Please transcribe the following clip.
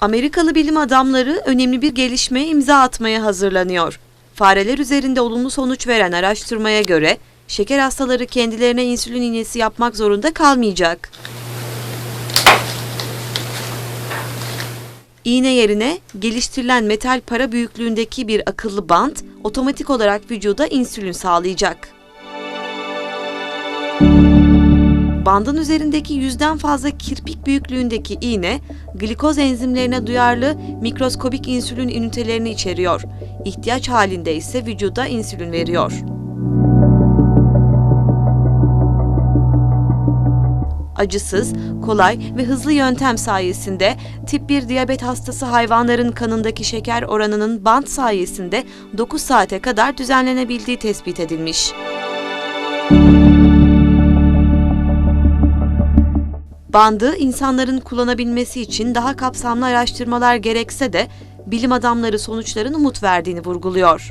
Amerikalı bilim adamları önemli bir gelişmeye imza atmaya hazırlanıyor. Fareler üzerinde olumlu sonuç veren araştırmaya göre şeker hastaları kendilerine insülin iğnesi yapmak zorunda kalmayacak. İğne yerine geliştirilen metal para büyüklüğündeki bir akıllı bant otomatik olarak vücuda insülin sağlayacak. Bandın üzerindeki yüzden fazla kirpik büyüklüğündeki iğne, glikoz enzimlerine duyarlı mikroskobik insülin ünitelerini içeriyor. İhtiyaç halinde ise vücuda insülin veriyor. Acısız, kolay ve hızlı yöntem sayesinde tip 1 diyabet hastası hayvanların kanındaki şeker oranının bant sayesinde 9 saate kadar düzenlenebildiği tespit edilmiş. Bandı insanların kullanabilmesi için daha kapsamlı araştırmalar gerekse de bilim adamları sonuçların umut verdiğini vurguluyor.